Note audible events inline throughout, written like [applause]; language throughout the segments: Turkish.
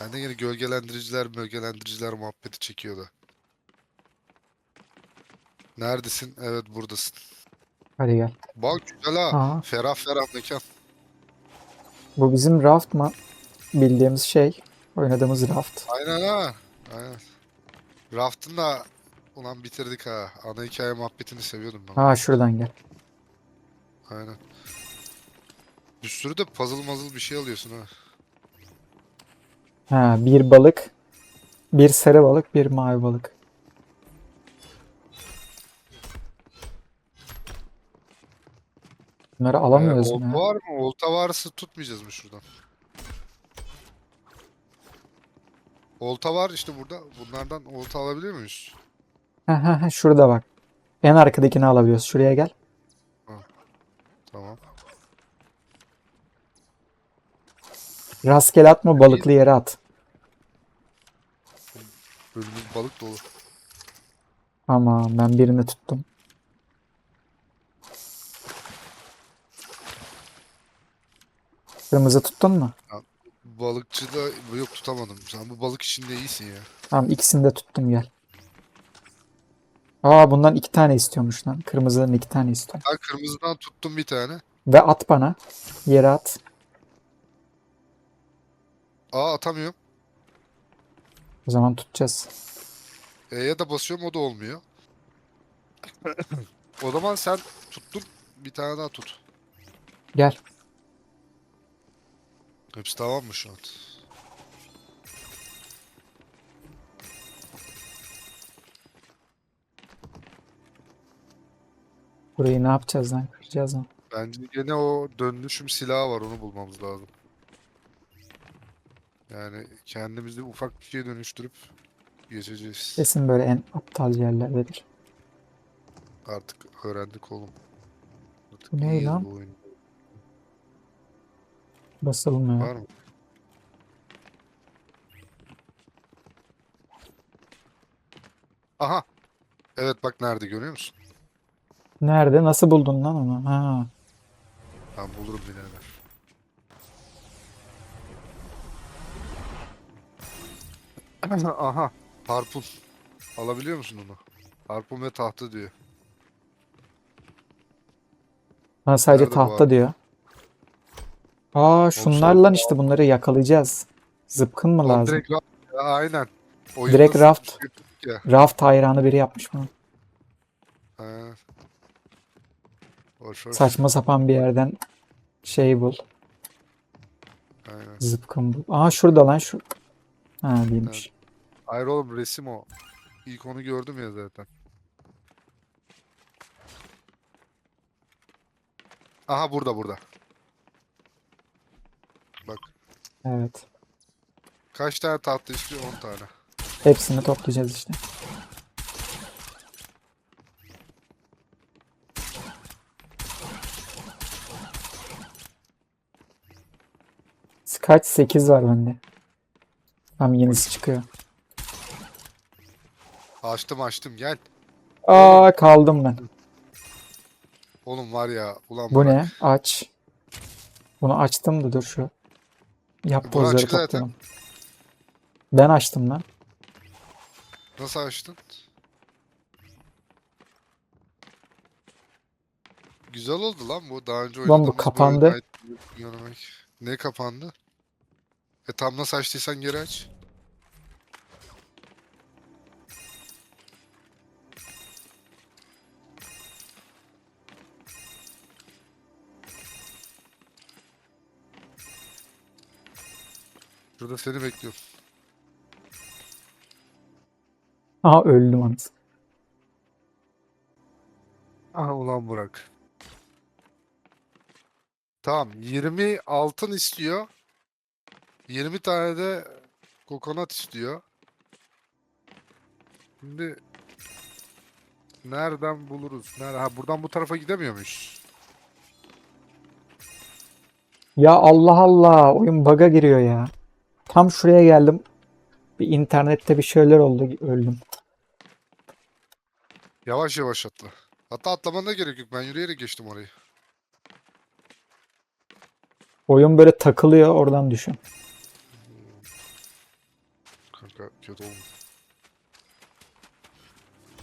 Bende yine gölgelendiriciler gölgelendiriciler muhabbeti çekiyordu. Neredesin? Evet buradasın. Hadi gel. Bak güzel ha. Aa, Ferah ferah mekan. bu bizim raft mı? Bildiğimiz şey. Oynadığımız raft. Aynen ha. Aynen. Raft'ın da ulan bitirdik ha. Ana hikaye muhabbetini seviyordum ben. Ha şuradan gel. Aynen. Bir sürü de puzzle mazıl bir şey alıyorsun ha. Ha bir balık. Bir sarı balık, bir mavi balık. Bunları alamıyoruz Ee, mu olta ya? var mı? Olta varsa tutmayacağız mı şuradan? Olta var işte burada. Bunlardan olta alabiliyor muyuz? Ha ha ha şurada bak. En arkadakini alabiliyoruz. Şuraya gel. Tamam. Rastgele atma balıklı yere at. Bölümümüz balık dolu. Ama ben birini tuttum. Kırmızı tuttun mu? Balıkçıda yok tutamadım. Sen bu balık işinde iyisin ya. Tamam ikisini de tuttum gel. Aa bundan iki tane istiyormuş lan. Kırmızıdan iki tane istiyor. Ben kırmızıdan tuttum bir tane. Ve at bana. Yere at. Aa atamıyorum. O zaman tutacağız. E'ye de basıyorum o da olmuyor. o zaman sen tuttun. Bir tane daha tut. Gel. Hepsi tamam mı şu an? Burayı ne yapacağız lan? Kıracağız mı? Bence gene o dönüşüm silahı var onu bulmamız lazım. Yani kendimizi ufak bir şeye dönüştürüp geçeceğiz. Kesin böyle en aptal yerlerdedir. Artık öğrendik oğlum. Artık Bu ne lan? bu oyunda. Basılmıyor. Var mı? Aha. Evet bak nerede görüyor musun? Nerede? Nasıl buldun lan onu? Ha. Ben bulurum birader. [laughs] Aha. Harpun. Alabiliyor musun onu? Harpun ve tahta diyor. Ha sadece Nerede bu tahta abi? diyor. Aa şunlar lan işte bunları yakalayacağız. Zıpkın mı Lan lazım? Direkt raft. Ya, aynen. Oyunda Direkt raft. Ya. Raft hayranı biri yapmış bunu. Ha. Boş boş. Saçma sapan bir yerden şey bul. Aynen. Zıpkın bul. Aa şurada lan şu. Ha değilmiş. Hayır oğlum resim o. İlk onu gördüm ya zaten. Aha burada burada. Bak Evet. kaç tane tahta istiyor? 10 tane. Hepsini toplayacağız işte. Kaç? 8 var bende. Tam yenisi çıkıyor. Açtım açtım gel. Aa kaldım ben. Oğlum var ya ulan Bu ne? Aç. Bunu açtım da dur şu. Yap Bu pozları açık zaten. toplayalım. Ben açtım lan. Nasıl açtın? Güzel oldu lan bu. Daha önce Lan bu oynadığımız bir kapandı. Ne kapandı? E tam nasıl açtıysan geri aç. Şurada seni bekliyorum. Aha öldüm anasını. Aha ulan Burak. Tamam 20 altın istiyor. 20 tane de kokonat istiyor. Şimdi nereden buluruz? Nerede? Ha buradan bu tarafa gidemiyor muyuz? Ya Allah Allah oyun bug'a giriyor ya. Tam şuraya geldim. Bir internette bir şeyler oldu öldüm. Yavaş yavaş atla. Hatta atlamana gerek yok. Ben yürüyerek geçtim orayı. Oyun böyle takılıyor oradan düşün. Çok kötü oldu.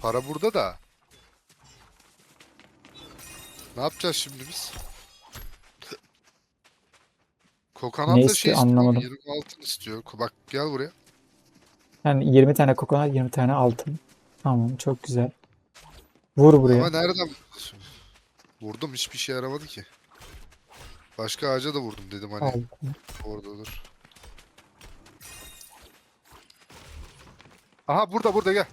Para burada da. Ne yapacağız şimdi biz? Kokonat da istiyor şey istiyor. anlamadım. 20 altın istiyor. Bak gel buraya. Yani 20 tane kokonat 20 tane altın. Tamam çok güzel. Vur buraya. Ama nereden? Vurdum hiçbir şey yaramadı ki. Başka ağaca da vurdum dedim hani Altın. oradadır. Aha burada burada gel.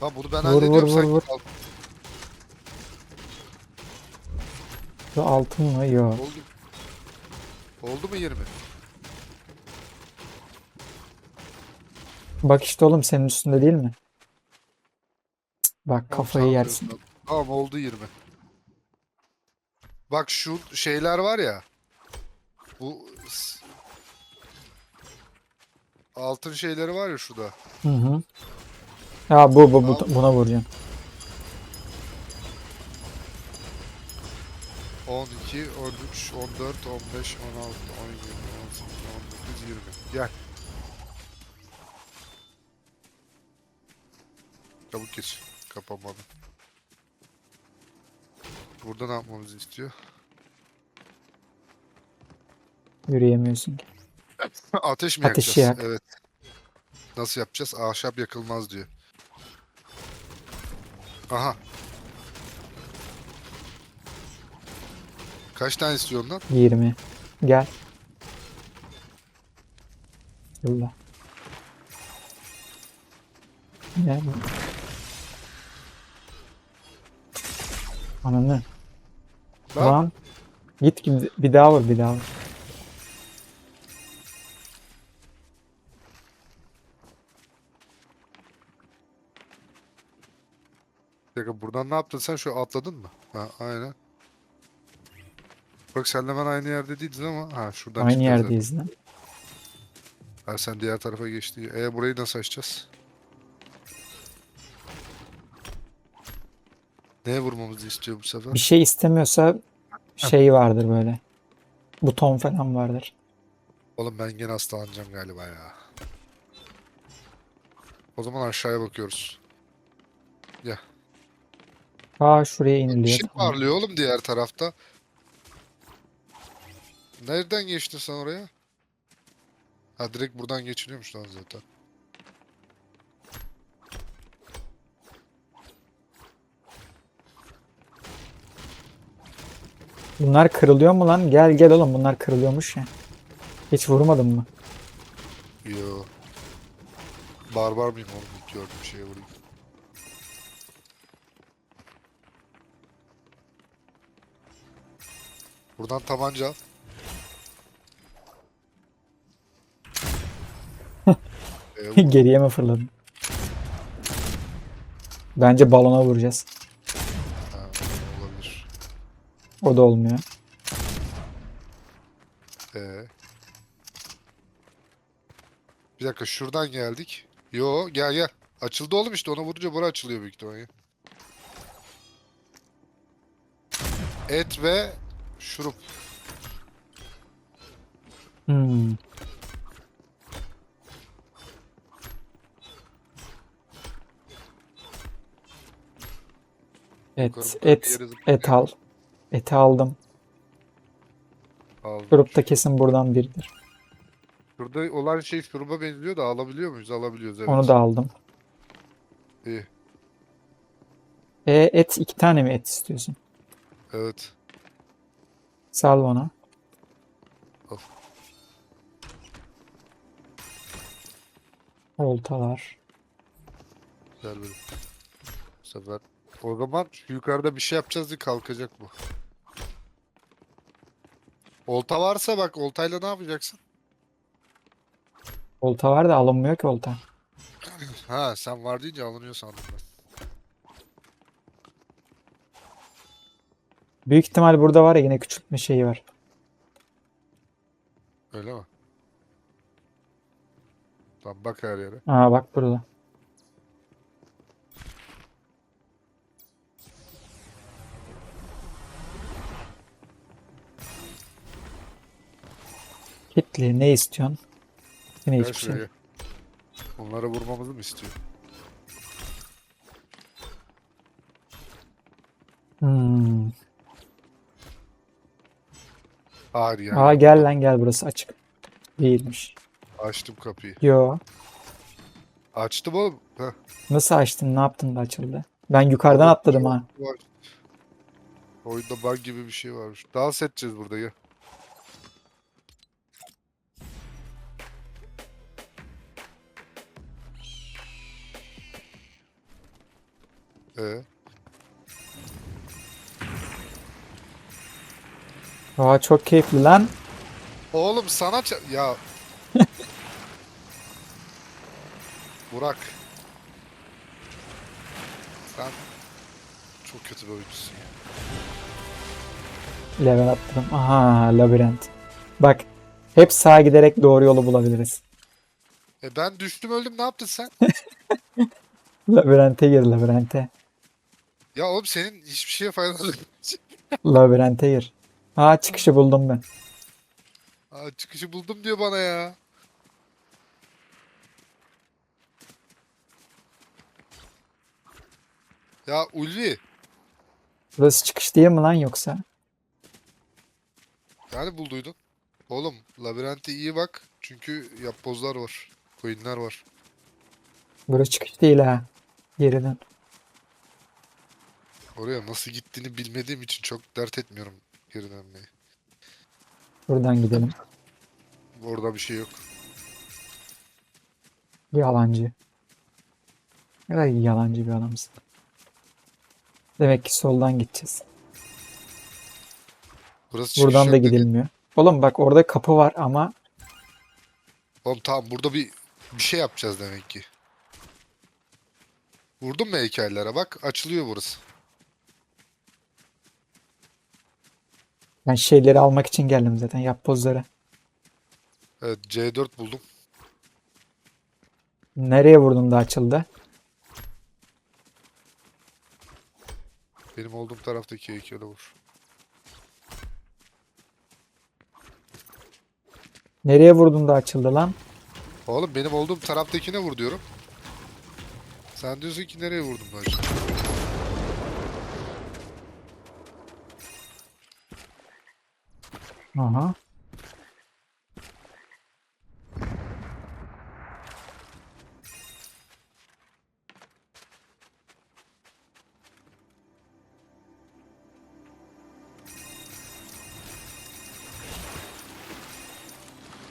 Tamam bunu ben Vur, hallediyorum vur, sen vur, git al. Bu altın mı? Yok. Oldu. Oldu mu 20? Bak işte oğlum senin üstünde değil mi? Cık, Bak Tamam, kafayı ol yersin. diyorsun. Tamam oldu 20. Bak şu şeyler var ya. Bu s- altın şeyleri var ya şurada. Hı hı. Ya bu bu, bu buna vuracağım. 12, 13, 14, 15, 16, 17, 18, 19, 20. Gel. Çabuk geç. Kapanmadı. Burada ne yapmamızı istiyor? Yürüyemiyorsun ki. [laughs] Ateş mi Ateşi yakacağız? yak. Evet. Nasıl yapacağız? Ahşap yakılmaz diyor. Aha. Kaç tane istiyorsun lan? 20. Gel. Yolla. Gel. Ananı. Lan. Lan. Git git bir daha vur bir daha vur. Bir dakika buradan ne yaptın sen? Şu atladın mı? Ha aynen. Bak senle ben aynı yerde değiliz ama ha şuradan Aynı çıkacağız yerdeyiz lan. Ha sen diğer tarafa geçti. E burayı nasıl açacağız? Neye vurmamızı istiyor bu sefer? Bir şey istemiyorsa şey vardır böyle. Buton falan vardır. Oğlum ben gene hastalanacağım galiba ya. O zaman aşağıya bakıyoruz. Aa şuraya iniliyor. şey Tamam. parlıyor oğlum diğer tarafta. Nereden geçtin sen oraya? Ha direkt buradan geçiliyormuş lan zaten. Bunlar kırılıyor mu lan? Gel gel oğlum bunlar kırılıyormuş ya. Hiç vurmadın mı? Yo. Barbar mıyım oğlum? İlk gördüğüm şeye vurayım. Buradan tabanca al. Geriye mi fırladın? Bence balona vuracağız. Ha, olabilir. O da olmuyor. Ee. Bir dakika şuradan geldik. Yo gel gel. Açıldı oğlum işte ona vurunca bura açılıyor büyük ihtimalle. Et ve şurup. Hmm. Et, et, et al. Eti aldım. Aldım. Şurup da kesin buradan biridir. Şurada olan şey şuruba benziyor da alabiliyor muyuz? Alabiliyoruz evet. Onu da aldım. İyi. E, et iki tane mi et istiyorsun? Evet. Sal bana. Al. Oltalar. Gel böyle. Bu sefer. O zaman şu yukarıda bir şey yapacağız diye kalkacak bu. Olta varsa bak oltayla ne yapacaksın? Olta var da alınmıyor ki olta. [clears throat] Ha sen var deyince alınıyor sandım ben. Büyük ihtimal burada var ya yine küçültme şeyi var. Öyle mi? Tamam bak her yere. Aa bak burada. Hitli ne istiyorsun? Yine Gel hiçbir şey. şuraya. Onlara vurmamızı mı istiyor? Hmm. Hayır yani. Aa gel lan gel burası açık. Değilmiş. Açtım kapıyı. Yo. Açtım oğlum. Heh. Nasıl açtın? Ne yaptın da açıldı? Ben yukarıdan atladım ha. Var. Oyunda bug gibi bir şey varmış. Dans edeceğiz burada ya. Ee, Aa çok keyifli lan. oğlum sana ça- ya. [laughs] Burak. Sen çok kötü bir oyuncusun ya. Level attım. Aha labirent. Bak hep sağa giderek doğru yolu bulabiliriz. E ben düştüm öldüm ne yaptın sen? [laughs] Labirente gir labirente. Ya oğlum senin hiçbir şeye faydan yok. Labirente gir. Aa çıkışı buldum ben. Aa, çıkışı buldum diyor bana ya. Ya Ulvi, Burası çıkış değil mi lan yoksa? yani bulduydun. Oğlum, labirente iyi bak. Çünkü yapbozlar var. Coinler var. Burası çıkış değil ha. Geri dön. Oraya nasıl gittiğini bilmediğim için çok dert etmiyorum geri dönmeyi. Buradan gidelim. Orada bir şey yok. Yalancı. Ne kadar yalancı bir adamsın. Demek ki soldan gideceğiz. Burası Buradan da dedi. gidilmiyor. Oğlum bak orada kapı var ama Oğlum tamam burada bir bir şey yapacağız demek ki. Vurdun mu heykellere? Bak açılıyor burası. Ben şeyleri almak için geldim zaten yapbozları. Evet C4 buldum. Nereye vurdun da açıldı? Benim olduğum taraftaki heykele vur. Nereye vurdun da açıldı lan? Oğlum benim olduğum taraftakine vur diyorum. Sen diyorsun ki nereye vurdum ben şimdi? Aha.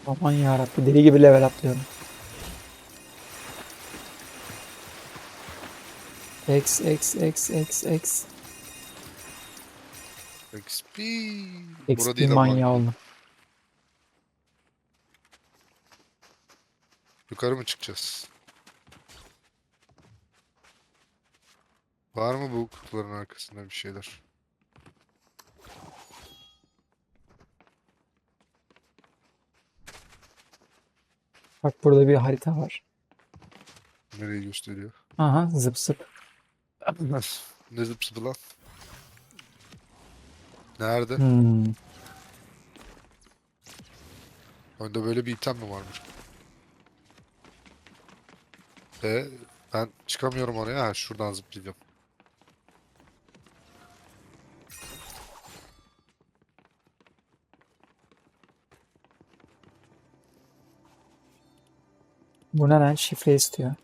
Aman yarabbim deli gibi level atlıyorum. X X X X X XP. XP değil manyağı oldum. Yukarı mı çıkacağız? Var mı bu kutuların arkasında bir şeyler? Bak burada bir harita var. Nereyi gösteriyor? Aha zıp zıp. ne zıp zıpı lan? Nerede? Hmm. Önde böyle bir item mi varmış? E ben çıkamıyorum oraya. Ha, şuradan zıplayacağım. Bu ne lan? Şifre istiyor.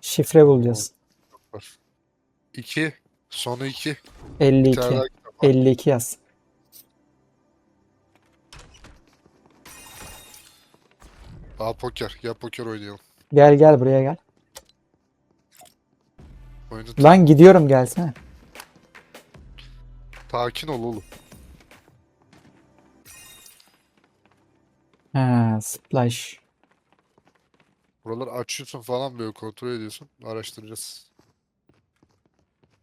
Şifre bulacağız. Var. 2. Sonu 2. Bir 52. tane daha kitap var. 52 yaz. Aa poker. Gel poker oynayalım. Gel gel buraya gel. Oyunu Lan gidiyorum gelsene. Sakin ol oğlum. Ha, splash. Buraları açıyorsun falan böyle kontrol ediyorsun. Araştıracağız.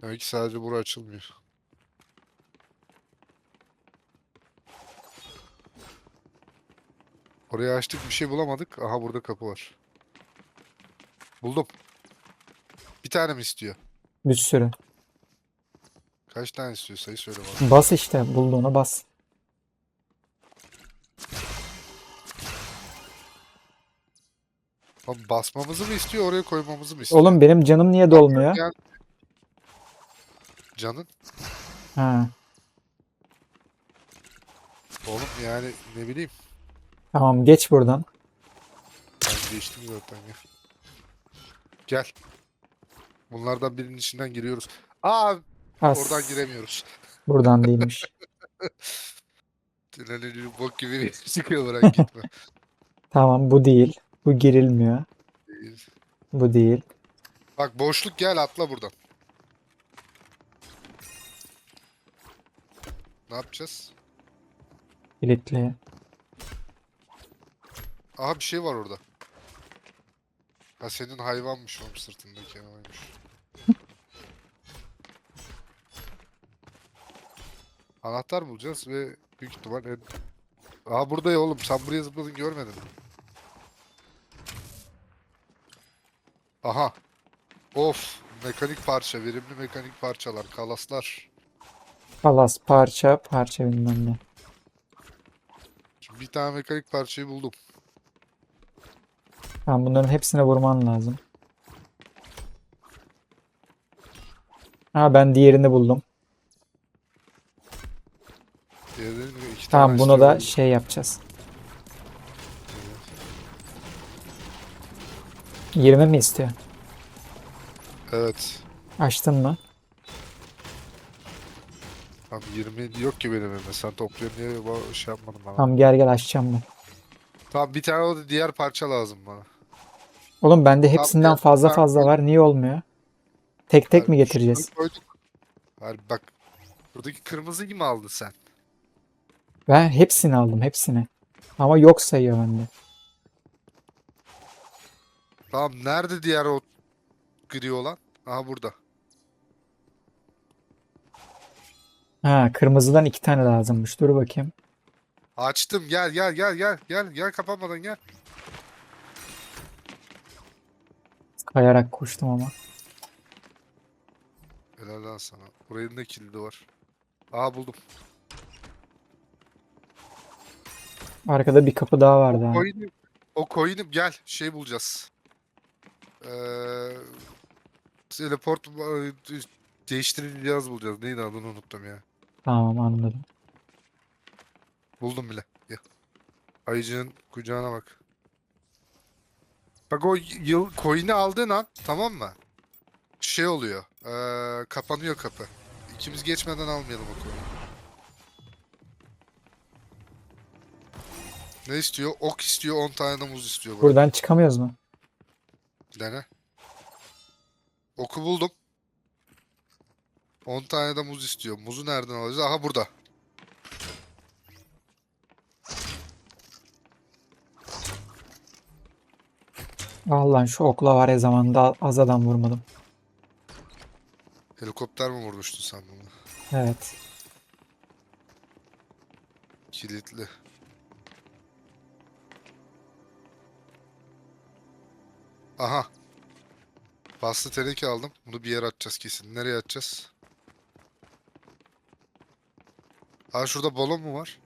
Demek ki sadece bura açılmıyor. Oraya açtık bir şey bulamadık. Aha burada kapı var. Buldum. Bir tane mi istiyor? Bir sürü. Kaç tane istiyor? Sayı söyle bana. Bas işte bulduğunu bas. Oğlum basmamızı mı istiyor oraya koymamızı mı istiyor? Oğlum benim canım niye dolmuyor? Gel. Canın. Ha. Oğlum yani ne bileyim. Tamam geç buradan. Ben geçtim zaten ya. Gel. Bunlardan birinin içinden giriyoruz. Aa As. oradan giremiyoruz. [laughs] Buradan değilmiş. Tünelin bok gibi bir [laughs] çıkıyor bırak gitme. Tamam bu değil. Bu girilmiyor. Bu değil. Bak boşluk gel atla buradan. Ne yapacağız? Kilitli. Aha bir şey var orada. Ha senin hayvanmış oğlum sırtındaki hayvanmış. [laughs] Anahtar bulacağız ve büyük ihtimal en... Aha burada ya oğlum sen buraya zıpladın görmedin? Aha. Of. Mekanik parça, verimli mekanik parçalar, kalaslar. Palas parça parça bilmem ne. Şimdi bir tane mekanik parçayı buldum. Tamam bunların hepsine vurman lazım. Ha ben diğerini buldum. Diğerleri de iki Tamam bunu da şey yapacağız. 20 mi istiyor? Evet. Açtın mı? Tam 20 yok ki benim elimde. Sen topluyorsun diye şey yapmadım bana. Tamam gel gel açacağım ben. Tamam bir tane o diğer parça lazım bana. Oğlum bende hepsinden gel, fazla ben- fazla var. Niye olmuyor? Tek tek mi getireceğiz? şunları koyduk. Hayır bak. Buradaki kırmızıyı mı aldın sen? Ben hepsini aldım hepsini. Ama yok sayıyor bende. Tamam nerede diğer o gri olan? Aha burada. Ha kırmızıdan iki tane lazımmış. Dur bakayım. Açtım gel gel gel gel gel gel kapanmadan gel. Kayarak koştum ama. Helal lan sana. Buranın da kilidi var. Aha buldum. Arkada bir kapı daha vardı ha. Coin'i, o coin'i gel şey bulacağız. Ee, teleport e, değiştirici cihaz bulacağız. Neydi adını unuttum ya. Tamam anladım. Buldum bile. Ya. Ayıcığın kucağına bak. Bak o yıl coin'i aldığın an tamam mı? Şey oluyor. ee, kapanıyor kapı. İkimiz geçmeden almayalım o coin'i. Ne istiyor? Ok istiyor, 10 tane de muz istiyor. Bak. Buradan çıkamıyoruz mu? Dene. Oku buldum. 10 tane de muz istiyor. Muzu nereden alacağız? Aha burada. Allah şu okla var ya zamanında az adam vurmadım. Helikopter mi vurmuştun sen bunu? Evet. Kilitli. Aha. Paslı teneke aldım. Bunu bir yere atacağız kesin. Nereye atacağız? Aa şurada balon mu var?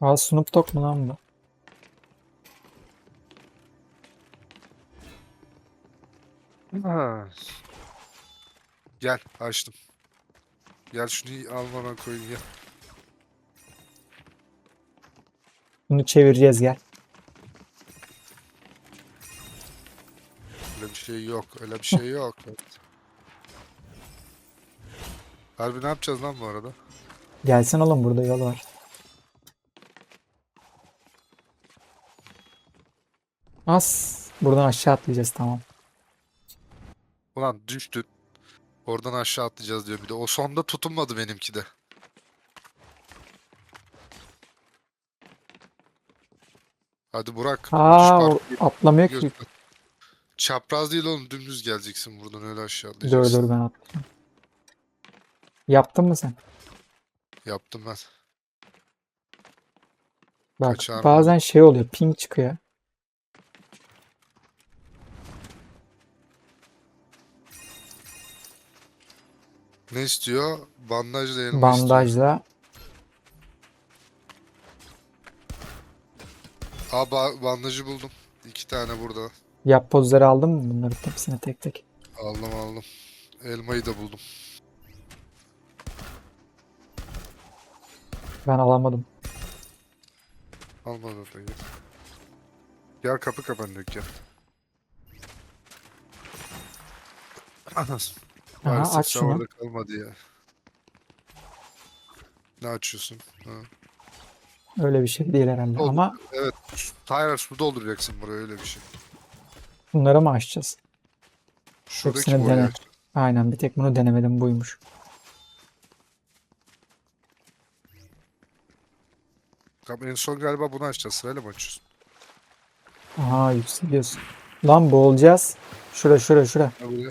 Aa Snoop Dogg mu lan bu? Ha. Gel açtım. Gel şunu alma ben koyayım gel. Bunu çevireceğiz gel. Öyle bir şey yok. Öyle bir şey [laughs] yok. Harbi ne yapacağız lan bu arada? Gelsin oğlum burada yol var. As. Buradan aşağı atlayacağız tamam. Ulan düştün. Oradan aşağı atlayacağız diyor bir de. O sonda tutunmadı benimki de. Hadi Burak. Aa o atlamıyor ki. göster. Çapraz değil oğlum dümdüz geleceksin buradan öyle aşağı Dur atlayacaksın. dur ben atlayacağım. Yaptın mı sen? Yaptım ben. Bak Kaçar mı? bazen şey oluyor ping çıkıyor. Ne istiyor? Bandajla istiyor. Bandajla. Aa ba- bandajı buldum. İki tane burada. Yap pozları aldın mı bunları hepsini tek tek? Aldım aldım. Elmayı da buldum. Ben alamadım. Almadım da gel. Gel kapı kapanıyor gel. Anas. Aha, Maalesef aç sen şunu. orada kalmadı ya. Ne açıyorsun? Ha. Öyle bir şey değil herhalde. Oldu. Ama Evet. Hayır su dolduracaksın buraya öyle bir şey. bunları mı açacağız? Şuradaki Hepsini boruyu dene. aç. Aynen bir tek bunu denemedim buymuş. Tamam, En son galiba bunu açacağız. Sırayla mı açıyorsun? Aha yükseliyorsun. Lan boğulacağız. Şura şura şura. Ha, buraya.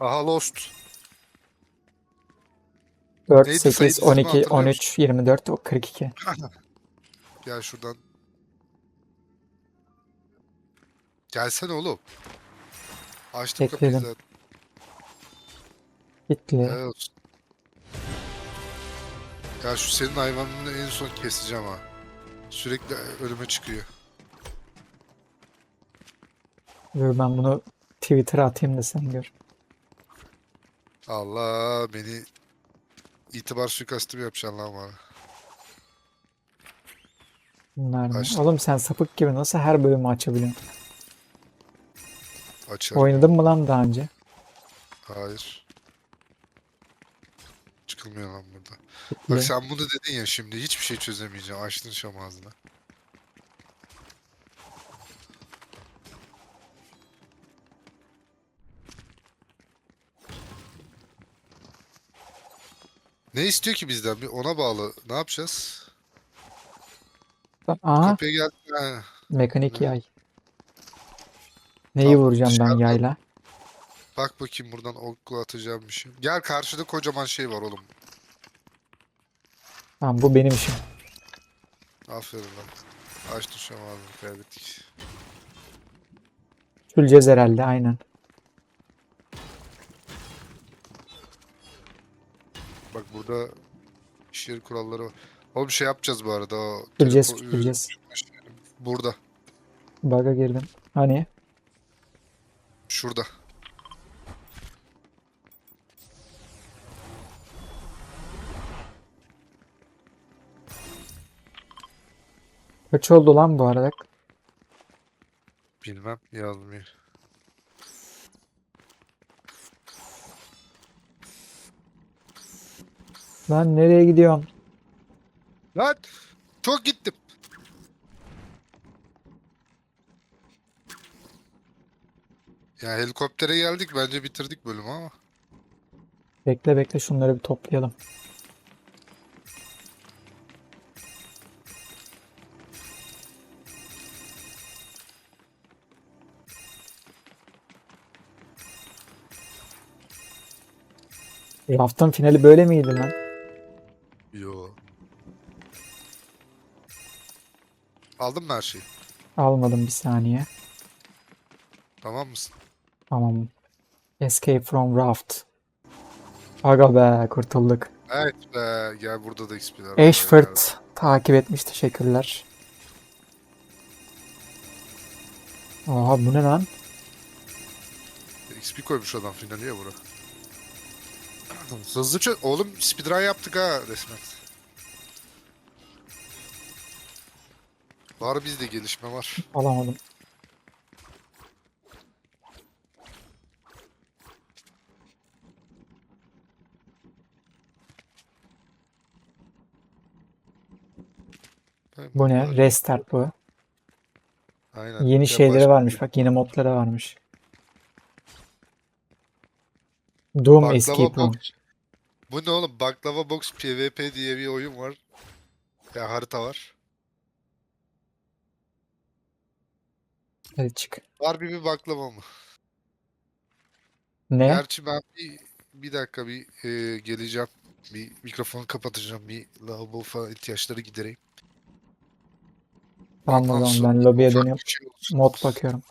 Aha Lost. 4, Neydi 8, sayısı? 12, Hatırlıyor 13, 24, o 42. [laughs] Gel şuradan. Gelsene oğlum. Açtım kapıyı Bekledim. zaten. Bitti. Helal olsun. Ya şu senin hayvanını en son keseceğim ha. Sürekli önüme çıkıyor. Dur ben bunu Twitter'a atayım da sen gör. Allah beni itibar suikastı mı yapacaksın lan bana? Bunlar ne? Açtım. Oğlum sen sapık gibi nasıl her bölümü açabiliyorsun? Açarım. Oynadın mı lan daha önce? Hayır. Çıkılmıyor lan burada. Bak sen bunu dedin ya şimdi hiçbir şey çözemeyeceğim. Açtın şam ağzına. Ne istiyor ki bizden? Bir ona bağlı. Ne yapacağız? Aha Kapıya gel. Ha, mekanik yay. Neyi Tamam, vuracağım ben dışarıda- yayla? bak bakayım buradan okla atacağım bir şey. Gel karşıda kocaman şey var oğlum. Tamam bu benim işim. Aferin lan. Açtın şam ağzını kaybettik. Süleceğiz herhalde aynen. Bak burada iş yeri kuralları var. Oğlum şey yapacağız bu arada. O telefon- süleceğiz. Burada. Bug'a girdim. Hani? Şurada. Kaç oldu lan bu arada? Bilmem yazmıyor. Lan nereye gidiyorsun? Lan! Çok gittim. Ya helikoptere geldik. Bence bitirdik bölümü ama. Bekle bekle şunları bir toplayalım. E, haftanın finali böyle miydi lan? Aldın mı her şeyi? Almadım bir saniye. Tamam mısın? Tamam. Escape from Raft. Aga be kurtulduk. Evet be. Gel burada da XP'ler. Ashford takip etmiş teşekkürler. Oha bu ne lan? XP koymuş adam finali ya bura. [clears throat] Hızlı çö... Oğlum speedrun yaptık ha resmen. Var bizde gelişme var. Alamadım. Bu ne? Restart bu. Aynen. Yeni şeyleri varmış bak yeni modları varmış. Doom Baklava Escape Room. Box. Bu ne oğlum? Baklava Box PvP diye bir oyun var. Ya harita var. Hadi çık. Var bir baklava mı? Ne? Gerçi ben bir, bir dakika bir e, geleceğim. Bir mikrofonu kapatacağım. Bir lavabo falan ihtiyaçları gidereyim. Sonra ben lobiye dönüyorum. bir şey. Mod bakıyorum.